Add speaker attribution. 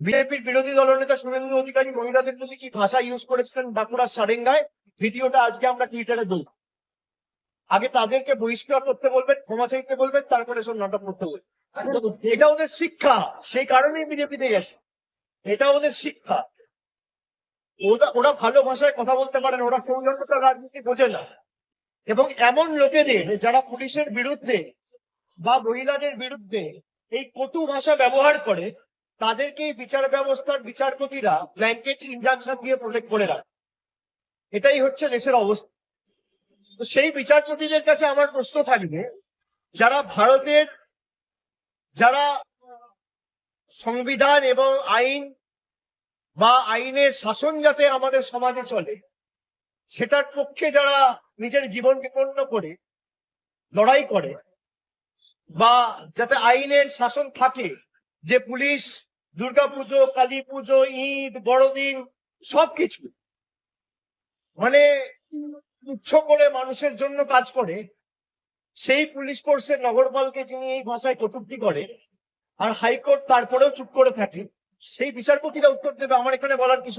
Speaker 1: বিজেপির বিরোধী দলনেতা শুভেন্দু অধিকারী মহিলাদের প্রতি কি ভাষা ইউজ করেছিলেন বাঁকুড়ার সারেঙ্গায়? ভিডিওটা আজকে আমরা টুইটারে দেব। আগে তাদেরকে বহিষ্কার করতে বলবেন, ক্ষমা চাইতে বলবেন, তারপরে সব নাটক করতে বলবেন। এটা ওদের শিক্ষা, সেই কারণেই বিজেপিতে গেছে। এটা ওদের শিক্ষা। ওরা ওরা ভালো ভাষায় কথা বলতে পারেন ওরা সৌজন্যতার রাজনীতি বোঝে না। এবং এমন লোকেদের, যারা পুলিশের বিরুদ্ধে বা মহিলাদের বিরুদ্ধে এই কটু ভাষা ব্যবহার করে তাদেরকে বিচার ব্যবস্থার বিচারপতিরা ব্ল্যাঙ্কেট ইনজাংশন দিয়ে প্রোটেক্ট করে রাখে। এটাই হচ্ছে দেশের অবস্থা। তো সেই বিচারপতিদের কাছে আমার প্রশ্ন থাকবে, যারা ভারতের, যারা সংবিধান এবং আইন বা আইনের শাসন যাতে আমাদের সমাজে চলে, সেটার পক্ষে যারা নিজের জীবন বিপন্ন করে, লড়াই করে, বা যাতে আইনের শাসন থাকে, যে পুলিশ দুর্গাপুজো কালী পুজো, ঈদ, বড়দিন, সবকিছু। মানে তুচ্ছ করে মানুষের জন্য কাজ করে, সেই পুলিশ ফোর্সের নগরপালকে যিনি এই ভাষায় কটুক্তি করে, আর হাইকোর্ট তারপরেও চুপ করে থাকে, সেই বিচারপতিরা উত্তর দেবে, আমার এখানে বলার কিছু